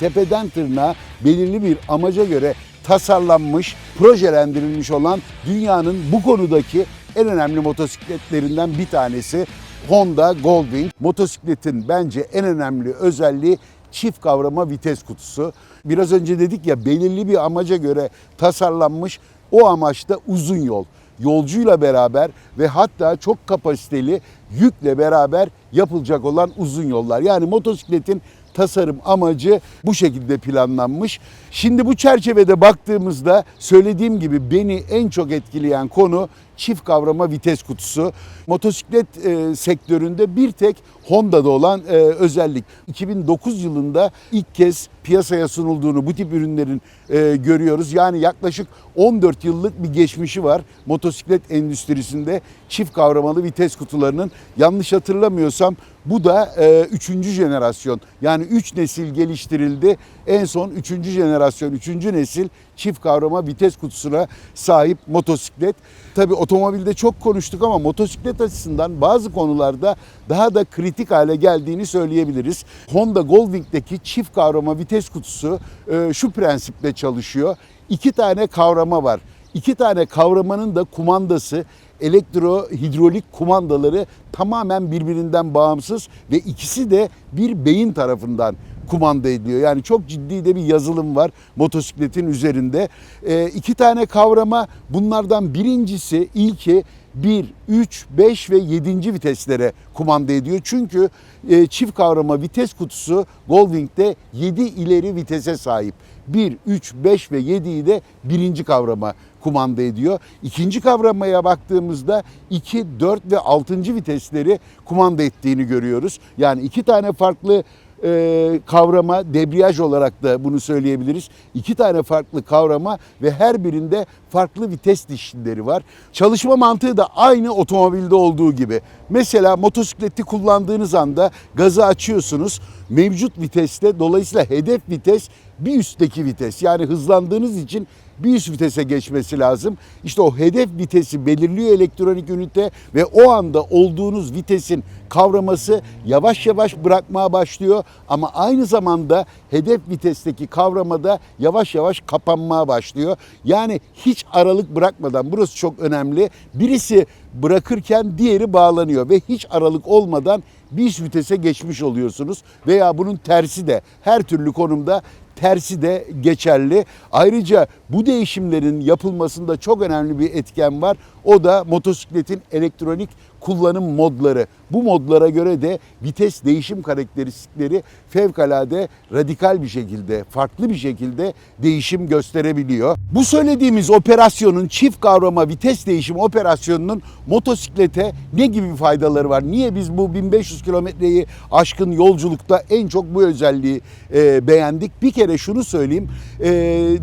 tepeden tırnağa belirli bir amaca göre tasarlanmış, projelendirilmiş olan dünyanın bu konudaki en önemli motosikletlerinden bir tanesi Honda Goldwing. Motosikletin bence en önemli özelliği çift kavrama vites kutusu. Biraz önce dedik ya belirli bir amaca göre tasarlanmış o amaçta uzun yol. Yolcuyla beraber ve hatta çok kapasiteli yükle beraber yapılacak olan uzun yollar. Yani motosikletin tasarım amacı bu şekilde planlanmış. Şimdi bu çerçevede baktığımızda söylediğim gibi beni en çok etkileyen konu çift kavrama vites kutusu. Motosiklet e, sektöründe bir tek Honda'da olan e, özellik. 2009 yılında ilk kez piyasaya sunulduğunu bu tip ürünlerin e, görüyoruz. Yani yaklaşık 14 yıllık bir geçmişi var motosiklet endüstrisinde çift kavramalı vites kutularının. Yanlış hatırlamıyorsam bu da e, üçüncü jenerasyon. Yani 3 nesil geliştirildi. En son üçüncü jenerasyon, üçüncü nesil çift kavrama vites kutusuna sahip motosiklet. Tabii otomobilde çok konuştuk ama motosiklet açısından bazı konularda daha da kritik hale geldiğini söyleyebiliriz. Honda Goldwing'deki çift kavrama vites kutusu e, şu prensiple çalışıyor. İki tane kavrama var. İki tane kavramanın da kumandası elektro hidrolik kumandaları tamamen birbirinden bağımsız ve ikisi de bir beyin tarafından kumanda ediliyor. Yani çok ciddi de bir yazılım var motosikletin üzerinde. E, iki tane kavrama bunlardan birincisi ilki 1, 3, 5 ve 7. viteslere kumanda ediyor. Çünkü e, çift kavrama vites kutusu Goldwing'de 7 ileri vitese sahip. 1, 3, 5 ve 7'yi de birinci kavrama kumanda ediyor. İkinci kavramaya baktığımızda 2, 4 ve 6. vitesleri kumanda ettiğini görüyoruz. Yani iki tane farklı e, kavrama, debriyaj olarak da bunu söyleyebiliriz. İki tane farklı kavrama ve her birinde farklı vites dişlileri var. Çalışma mantığı da aynı otomobilde olduğu gibi. Mesela motosikleti kullandığınız anda gazı açıyorsunuz. Mevcut viteste dolayısıyla hedef vites bir üstteki vites. Yani hızlandığınız için bir üst vitese geçmesi lazım. İşte o hedef vitesi belirliyor elektronik ünite ve o anda olduğunuz vitesin kavraması yavaş yavaş bırakmaya başlıyor ama aynı zamanda hedef vitesteki kavramada yavaş yavaş kapanmaya başlıyor. Yani hiç aralık bırakmadan burası çok önemli. Birisi bırakırken diğeri bağlanıyor ve hiç aralık olmadan bir üst vitese geçmiş oluyorsunuz veya bunun tersi de her türlü konumda tersi de geçerli. Ayrıca bu değişimlerin yapılmasında çok önemli bir etken var. O da motosikletin elektronik kullanım modları. Bu modlara göre de vites değişim karakteristikleri fevkalade radikal bir şekilde, farklı bir şekilde değişim gösterebiliyor. Bu söylediğimiz operasyonun çift kavrama vites değişim operasyonunun motosiklete ne gibi faydaları var? Niye biz bu 1500 kilometreyi aşkın yolculukta en çok bu özelliği e, beğendik? Bir kere şunu söyleyeyim. E,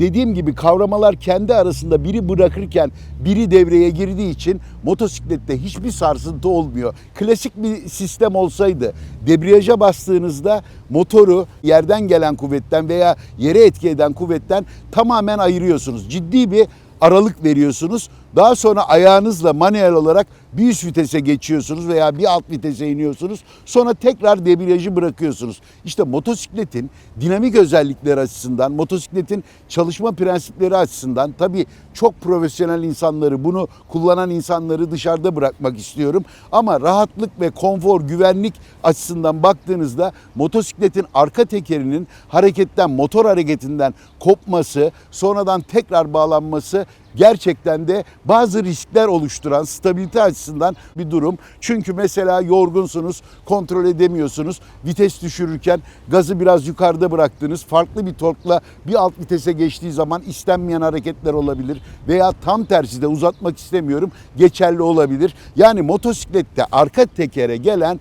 dediğim gibi kavramalar kendi arasında biri bırakırken biri devreye girdiği için motosiklette hiçbir sarsıntı olmuyor. Klasik bir sistem olsaydı debriyaja bastığınızda motoru yerden gelen kuvvetten veya yere etki eden kuvvetten tamamen ayırıyorsunuz. Ciddi bir aralık veriyorsunuz. Daha sonra ayağınızla manuel olarak bir üst vitese geçiyorsunuz veya bir alt vitese iniyorsunuz. Sonra tekrar debriyajı bırakıyorsunuz. İşte motosikletin dinamik özellikleri açısından, motosikletin çalışma prensipleri açısından tabii çok profesyonel insanları, bunu kullanan insanları dışarıda bırakmak istiyorum. Ama rahatlık ve konfor, güvenlik açısından baktığınızda motosikletin arka tekerinin hareketten, motor hareketinden kopması, sonradan tekrar bağlanması gerçekten de bazı riskler oluşturan stabilite açısından bir durum. Çünkü mesela yorgunsunuz, kontrol edemiyorsunuz. Vites düşürürken gazı biraz yukarıda bıraktınız. Farklı bir torkla bir alt vitese geçtiği zaman istenmeyen hareketler olabilir. Veya tam tersi de uzatmak istemiyorum geçerli olabilir. Yani motosiklette arka tekere gelen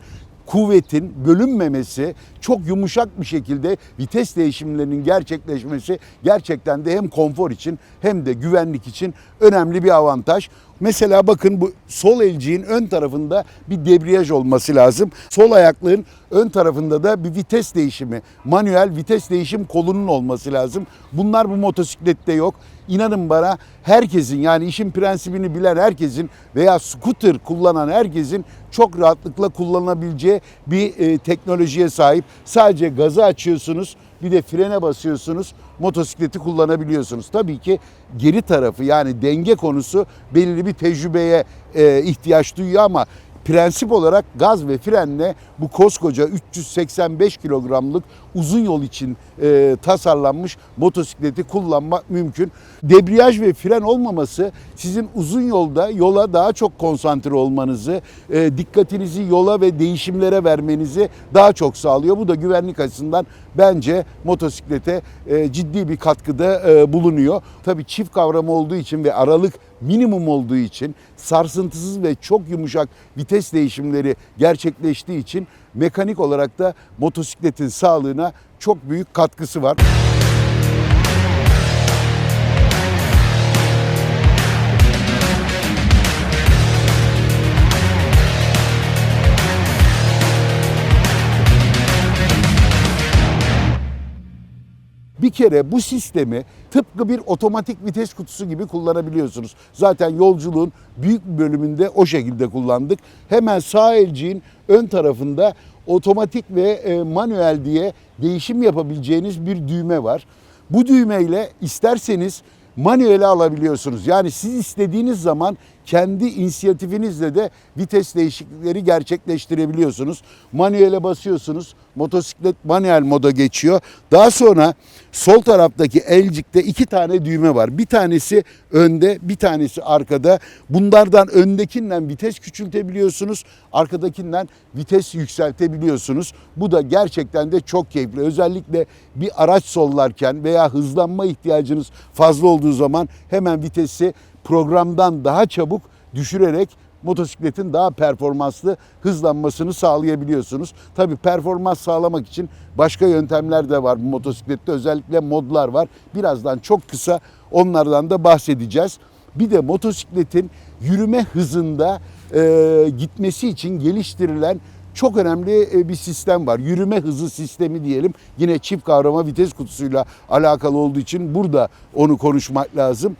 kuvvetin bölünmemesi, çok yumuşak bir şekilde vites değişimlerinin gerçekleşmesi gerçekten de hem konfor için hem de güvenlik için önemli bir avantaj. Mesela bakın bu sol elciğin ön tarafında bir debriyaj olması lazım. Sol ayaklığın ön tarafında da bir vites değişimi, manuel vites değişim kolunun olması lazım. Bunlar bu motosiklette yok. İnanın bana herkesin yani işin prensibini bilen herkesin veya scooter kullanan herkesin çok rahatlıkla kullanabileceği bir e, teknolojiye sahip. Sadece gazı açıyorsunuz bir de frene basıyorsunuz motosikleti kullanabiliyorsunuz. Tabii ki geri tarafı yani denge konusu belirli bir tecrübeye e, ihtiyaç duyuyor ama prensip olarak gaz ve frenle bu koskoca 385 kilogramlık uzun yol için e, tasarlanmış motosikleti kullanmak mümkün. Debriyaj ve fren olmaması sizin uzun yolda yola daha çok konsantre olmanızı, e, dikkatinizi yola ve değişimlere vermenizi daha çok sağlıyor. Bu da güvenlik açısından bence motosiklete e, ciddi bir katkıda e, bulunuyor. Tabii çift kavramı olduğu için ve aralık minimum olduğu için sarsıntısız ve çok yumuşak vites değişimleri gerçekleştiği için mekanik olarak da motosikletin sağlığına çok büyük katkısı var. Bir kere bu sistemi tıpkı bir otomatik vites kutusu gibi kullanabiliyorsunuz. Zaten yolculuğun büyük bir bölümünde o şekilde kullandık. Hemen sağ elciğin ön tarafında otomatik ve e, manuel diye değişim yapabileceğiniz bir düğme var. Bu düğmeyle isterseniz manuele alabiliyorsunuz. Yani siz istediğiniz zaman kendi inisiyatifinizle de vites değişiklikleri gerçekleştirebiliyorsunuz. Manuele basıyorsunuz. Motosiklet manuel moda geçiyor. Daha sonra sol taraftaki elcikte iki tane düğme var. Bir tanesi önde, bir tanesi arkada. Bunlardan öndekinden vites küçültebiliyorsunuz. Arkadakinden vites yükseltebiliyorsunuz. Bu da gerçekten de çok keyifli. Özellikle bir araç sollarken veya hızlanma ihtiyacınız fazla olduğu zaman hemen vitesi programdan daha çabuk düşürerek motosikletin daha performanslı hızlanmasını sağlayabiliyorsunuz. Tabii performans sağlamak için başka yöntemler de var bu motosiklette. Özellikle modlar var. Birazdan çok kısa onlardan da bahsedeceğiz. Bir de motosikletin yürüme hızında e, gitmesi için geliştirilen çok önemli e, bir sistem var. Yürüme hızı sistemi diyelim. Yine çift kavrama vites kutusuyla alakalı olduğu için burada onu konuşmak lazım.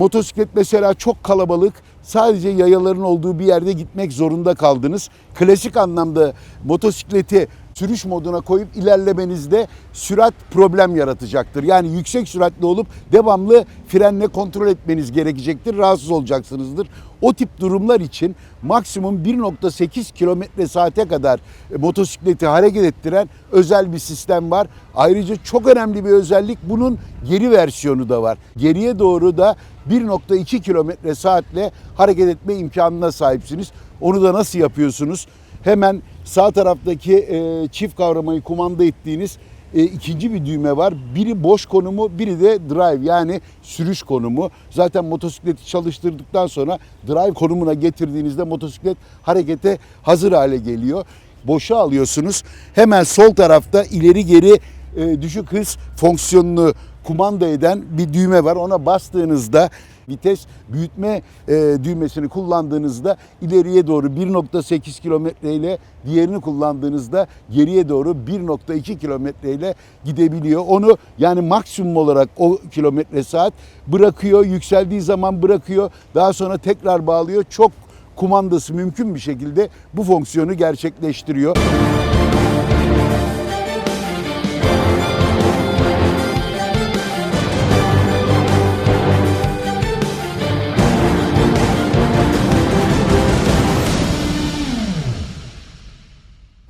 Motosiklet mesela çok kalabalık, sadece yayaların olduğu bir yerde gitmek zorunda kaldınız. Klasik anlamda motosikleti sürüş moduna koyup ilerlemenizde sürat problem yaratacaktır. Yani yüksek süratli olup devamlı frenle kontrol etmeniz gerekecektir. Rahatsız olacaksınızdır. O tip durumlar için maksimum 1.8 kilometre saate kadar e, motosikleti hareket ettiren özel bir sistem var. Ayrıca çok önemli bir özellik bunun geri versiyonu da var. Geriye doğru da 1.2 kilometre saatle hareket etme imkanına sahipsiniz. Onu da nasıl yapıyorsunuz? Hemen sağ taraftaki e, çift kavramayı kumanda ettiğiniz e, ikinci bir düğme var. Biri boş konumu, biri de drive yani sürüş konumu. Zaten motosikleti çalıştırdıktan sonra drive konumuna getirdiğinizde motosiklet harekete hazır hale geliyor. Boşa alıyorsunuz. Hemen sol tarafta ileri geri e, düşük hız fonksiyonunu kumanda eden bir düğme var. Ona bastığınızda vites büyütme e, düğmesini kullandığınızda ileriye doğru 1.8 kilometre ile diğerini kullandığınızda geriye doğru 1.2 kilometre ile gidebiliyor. Onu yani maksimum olarak o kilometre saat bırakıyor. Yükseldiği zaman bırakıyor. Daha sonra tekrar bağlıyor. Çok kumandası mümkün bir şekilde bu fonksiyonu gerçekleştiriyor.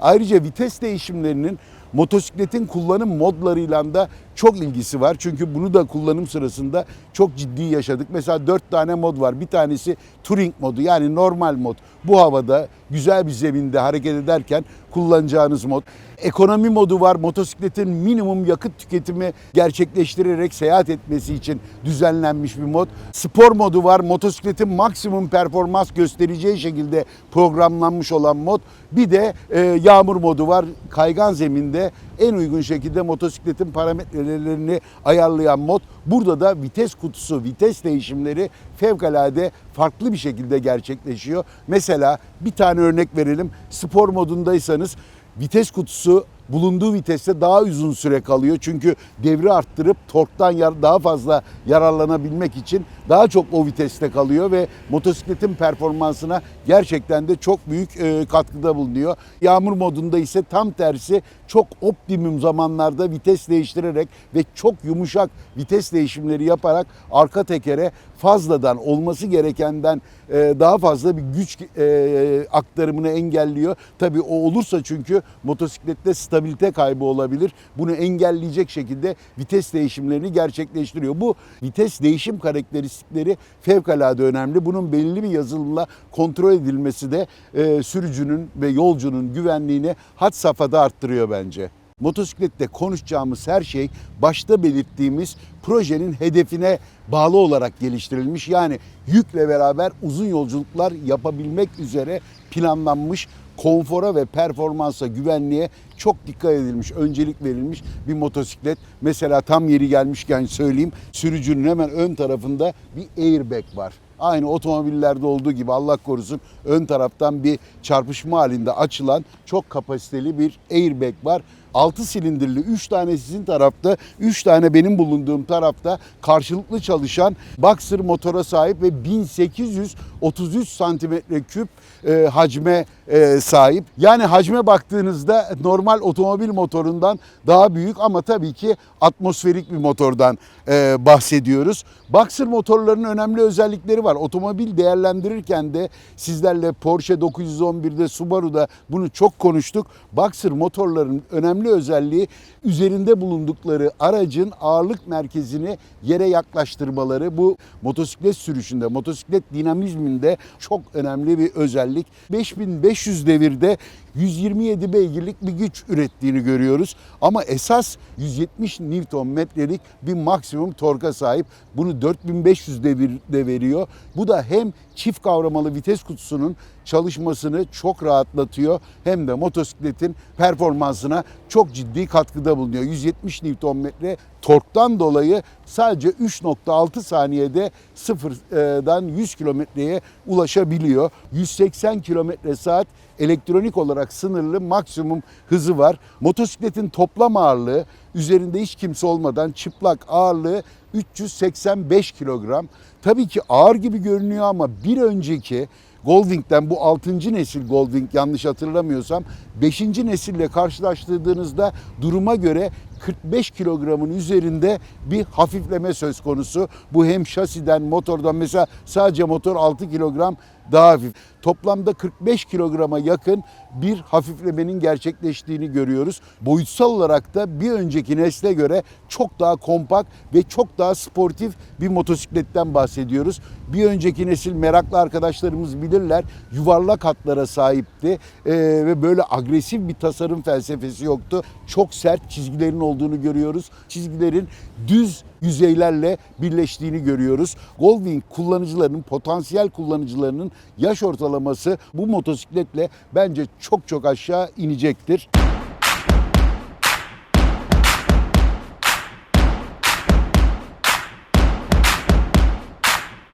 Ayrıca vites değişimlerinin motosikletin kullanım modlarıyla da çok ilgisi var. Çünkü bunu da kullanım sırasında çok ciddi yaşadık. Mesela dört tane mod var. Bir tanesi touring modu yani normal mod. Bu havada güzel bir zeminde hareket ederken kullanacağınız mod. Ekonomi modu var. Motosikletin minimum yakıt tüketimi gerçekleştirerek seyahat etmesi için düzenlenmiş bir mod. Spor modu var. Motosikletin maksimum performans göstereceği şekilde programlanmış olan mod. Bir de e, yağmur modu var. Kaygan zeminde en uygun şekilde motosikletin parametrelerini ayarlayan mod. Burada da vites kutusu, vites değişimleri fevkalade farklı bir şekilde gerçekleşiyor. Mesela bir tane örnek verelim. Spor modundaysanız vites kutusu bulunduğu viteste daha uzun süre kalıyor. Çünkü devri arttırıp torktan daha fazla yararlanabilmek için daha çok o viteste kalıyor ve motosikletin performansına gerçekten de çok büyük e, katkıda bulunuyor. Yağmur modunda ise tam tersi çok optimum zamanlarda vites değiştirerek ve çok yumuşak vites değişimleri yaparak arka tekere fazladan olması gerekenden e, daha fazla bir güç e, aktarımını engelliyor. Tabii o olursa çünkü motosiklette stabilite kaybı olabilir. Bunu engelleyecek şekilde vites değişimlerini gerçekleştiriyor. Bu vites değişim karakteristikleri fevkalade önemli. Bunun belirli bir yazılımla kontrol edilmesi de e, sürücünün ve yolcunun güvenliğini had safhada arttırıyor bence. Motosiklette konuşacağımız her şey başta belirttiğimiz projenin hedefine bağlı olarak geliştirilmiş. Yani yükle beraber uzun yolculuklar yapabilmek üzere planlanmış konfora ve performansa, güvenliğe çok dikkat edilmiş, öncelik verilmiş bir motosiklet. Mesela tam yeri gelmişken söyleyeyim, sürücünün hemen ön tarafında bir airbag var. Aynı otomobillerde olduğu gibi Allah korusun ön taraftan bir çarpışma halinde açılan çok kapasiteli bir airbag var. 6 silindirli 3 tane sizin tarafta, 3 tane benim bulunduğum tarafta karşılıklı çalışan Boxer motora sahip ve 1833 santimetre küp e, hacme e, sahip. Yani hacme baktığınızda normal otomobil motorundan daha büyük ama tabii ki atmosferik bir motordan e, bahsediyoruz. Boxer motorlarının önemli özellikleri var. Otomobil değerlendirirken de sizlerle Porsche 911'de Subaru'da bunu çok konuştuk. Boxer motorların önemli özelliği üzerinde bulundukları aracın ağırlık merkezini yere yaklaştırmaları. Bu motosiklet sürüşünde, motosiklet dinamizminde çok önemli bir özellik. 5500 devirde 127 beygirlik bir güç ürettiğini görüyoruz. Ama esas 170 Nm'lik bir maksimum torka sahip. Bunu 4500 devirde veriyor. Bu da hem çift kavramalı vites kutusunun çalışmasını çok rahatlatıyor hem de motosikletin performansına çok ciddi katkıda bulunuyor. 170 Nm torktan dolayı sadece 3.6 saniyede sıfırdan 100 kilometreye ulaşabiliyor. 180 kilometre saat elektronik olarak sınırlı maksimum hızı var. Motosikletin toplam ağırlığı üzerinde hiç kimse olmadan çıplak ağırlığı 385 kilogram. Tabii ki ağır gibi görünüyor ama bir önceki Goldwing'den bu 6. nesil Goldwing yanlış hatırlamıyorsam 5. nesille karşılaştırdığınızda duruma göre 45 kilogramın üzerinde bir hafifleme söz konusu. Bu hem şasiden motordan mesela sadece motor 6 kilogram daha hafif. Toplamda 45 kilograma yakın bir hafiflemenin gerçekleştiğini görüyoruz. Boyutsal olarak da bir önceki nesle göre çok daha kompakt ve çok daha sportif bir motosikletten bahsediyoruz. Bir önceki nesil meraklı arkadaşlarımız bilirler yuvarlak hatlara sahipti Ee, ve böyle agresif bir tasarım felsefesi yoktu. Çok sert çizgilerin olduğunu görüyoruz. Çizgilerin düz yüzeylerle birleştiğini görüyoruz. Goldwing kullanıcılarının, potansiyel kullanıcılarının yaş ortalaması bu motosikletle bence çok çok aşağı inecektir.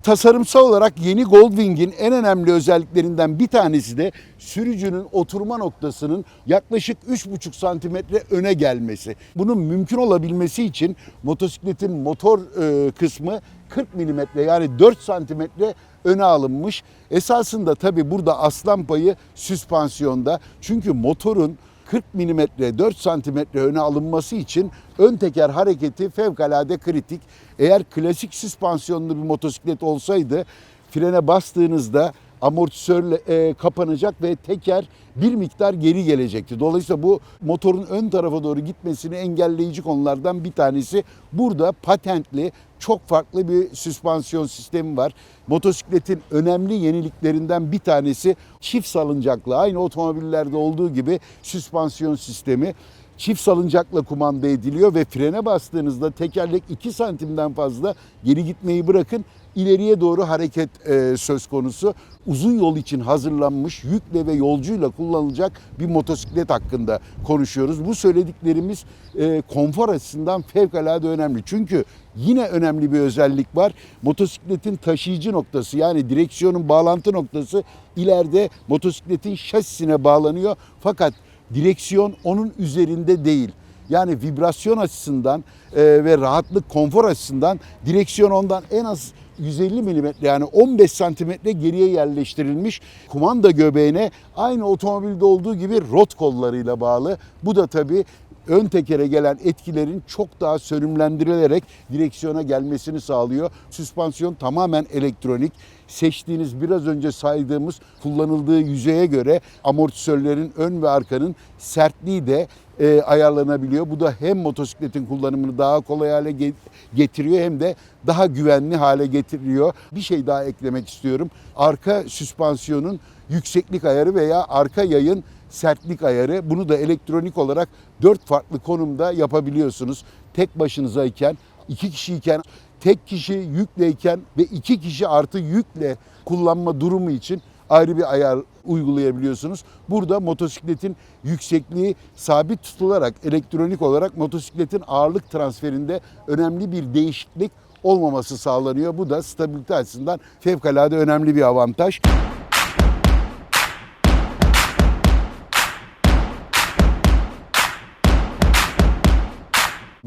Tasarımsal olarak yeni Goldwing'in en önemli özelliklerinden bir tanesi de sürücünün oturma noktasının yaklaşık 3,5 santimetre öne gelmesi. Bunun mümkün olabilmesi için motosikletin motor e, kısmı 40 milimetre yani 4 santimetre öne alınmış. Esasında tabi burada aslan payı süspansiyonda. Çünkü motorun 40 milimetre 4 santimetre öne alınması için ön teker hareketi fevkalade kritik. Eğer klasik süspansiyonlu bir motosiklet olsaydı frene bastığınızda amortisörle e, kapanacak ve teker bir miktar geri gelecekti. Dolayısıyla bu motorun ön tarafa doğru gitmesini engelleyici konulardan bir tanesi. Burada patentli çok farklı bir süspansiyon sistemi var. Motosikletin önemli yeniliklerinden bir tanesi çift salıncaklı. Aynı otomobillerde olduğu gibi süspansiyon sistemi çift salıncakla kumanda ediliyor ve frene bastığınızda tekerlek 2 santimden fazla geri gitmeyi bırakın ileriye doğru hareket e, söz konusu. Uzun yol için hazırlanmış yükle ve yolcuyla kullanılacak bir motosiklet hakkında konuşuyoruz. Bu söylediklerimiz e, konfor açısından fevkalade önemli. Çünkü yine önemli bir özellik var. Motosikletin taşıyıcı noktası yani direksiyonun bağlantı noktası ileride motosikletin şasisine bağlanıyor. Fakat direksiyon onun üzerinde değil. Yani vibrasyon açısından e, ve rahatlık, konfor açısından direksiyon ondan en az 150 milimetre yani 15 santimetre geriye yerleştirilmiş kumanda göbeğine aynı otomobilde olduğu gibi rot kollarıyla bağlı. Bu da tabii ön tekere gelen etkilerin çok daha sönümlendirilerek direksiyona gelmesini sağlıyor. Süspansiyon tamamen elektronik. Seçtiğiniz biraz önce saydığımız kullanıldığı yüzeye göre amortisörlerin ön ve arkanın sertliği de e, ayarlanabiliyor. Bu da hem motosikletin kullanımını daha kolay hale ge- getiriyor hem de daha güvenli hale getiriyor. Bir şey daha eklemek istiyorum. Arka süspansiyonun yükseklik ayarı veya arka yayın sertlik ayarı. Bunu da elektronik olarak dört farklı konumda yapabiliyorsunuz. Tek başınızayken, iki kişiyken, tek kişi yükleyken ve iki kişi artı yükle kullanma durumu için ayrı bir ayar uygulayabiliyorsunuz. Burada motosikletin yüksekliği sabit tutularak elektronik olarak motosikletin ağırlık transferinde önemli bir değişiklik olmaması sağlanıyor. Bu da stabilite açısından fevkalade önemli bir avantaj.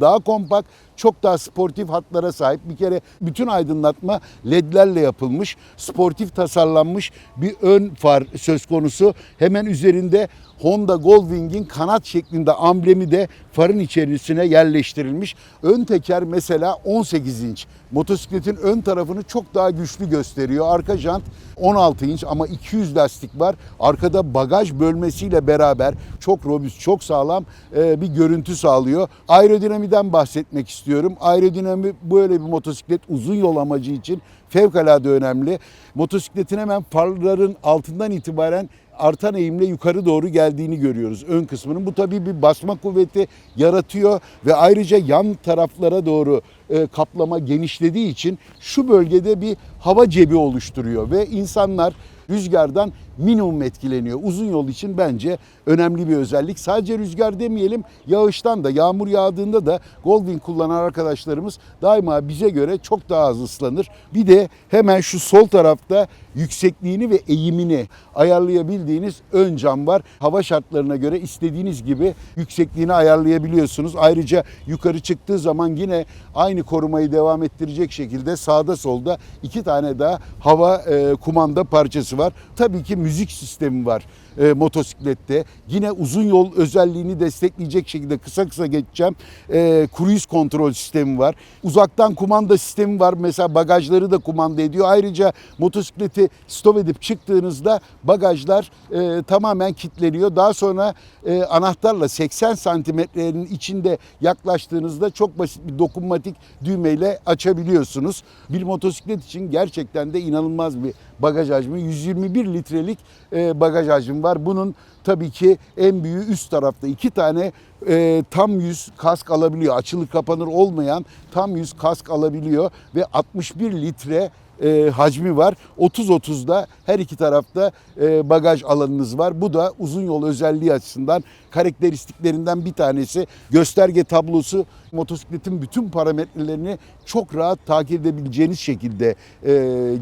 Daha kompakt, çok daha sportif hatlara sahip. Bir kere bütün aydınlatma ledlerle yapılmış, sportif tasarlanmış bir ön far söz konusu. Hemen üzerinde Honda Goldwing'in kanat şeklinde amblemi de farın içerisine yerleştirilmiş. Ön teker mesela 18 inç. Motosikletin ön tarafını çok daha güçlü gösteriyor. Arka jant 16 inç ama 200 lastik var. Arkada bagaj bölmesiyle beraber çok robust, çok sağlam e, bir görüntü sağlıyor. Aerodinamiden bahsetmek istiyorum. Aerodinami böyle bir motosiklet uzun yol amacı için fevkalade önemli. Motosikletin hemen farların altından itibaren artan eğimle yukarı doğru geldiğini görüyoruz ön kısmının. Bu tabii bir basma kuvveti yaratıyor ve ayrıca yan taraflara doğru e, kaplama genişlediği için şu bölgede bir hava cebi oluşturuyor ve insanlar rüzgardan minimum etkileniyor. Uzun yol için bence önemli bir özellik. Sadece rüzgar demeyelim, yağıştan da, yağmur yağdığında da Goldwing kullanan arkadaşlarımız daima bize göre çok daha az ıslanır. Bir de hemen şu sol tarafta yüksekliğini ve eğimini ayarlayabildiğiniz ön cam var. Hava şartlarına göre istediğiniz gibi yüksekliğini ayarlayabiliyorsunuz. Ayrıca yukarı çıktığı zaman yine aynı korumayı devam ettirecek şekilde sağda solda iki tane daha hava e, kumanda parçası var. Tabii ki müzik sistemi var e, motosiklette. Yine uzun yol özelliğini destekleyecek şekilde kısa kısa geçeceğim. E, cruise kontrol sistemi var. Uzaktan kumanda sistemi var. Mesela bagajları da kumanda ediyor. Ayrıca motosikleti stop edip çıktığınızda bagajlar e, tamamen kilitleniyor. Daha sonra e, anahtarla 80 santimetrenin içinde yaklaştığınızda çok basit bir dokunmatik düğmeyle açabiliyorsunuz. Bir motosiklet için gerçekten de inanılmaz bir bagaj hacmi. 121 litrelik e, bagaj hacmi var. Bunun tabii ki en büyüğü üst tarafta iki tane e, tam yüz kask alabiliyor. Açılır kapanır olmayan tam yüz kask alabiliyor ve 61 litre e, hacmi var. 30-30'da her iki tarafta e, bagaj alanınız var. Bu da uzun yol özelliği açısından karakteristiklerinden bir tanesi. Gösterge tablosu motosikletin bütün parametrelerini çok rahat takip edebileceğiniz şekilde e,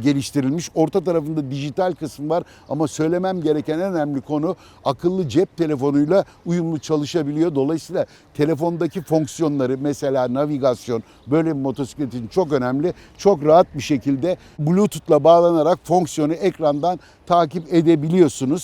geliştirilmiş. Orta tarafında dijital kısım var ama söylemem gereken en önemli konu akıllı cep telefonuyla uyumlu çalışabiliyor. Dolayısıyla telefondaki fonksiyonları mesela navigasyon böyle bir motosikletin çok önemli. Çok rahat bir şekilde Bluetooth'la bağlanarak fonksiyonu ekrandan takip edebiliyorsunuz.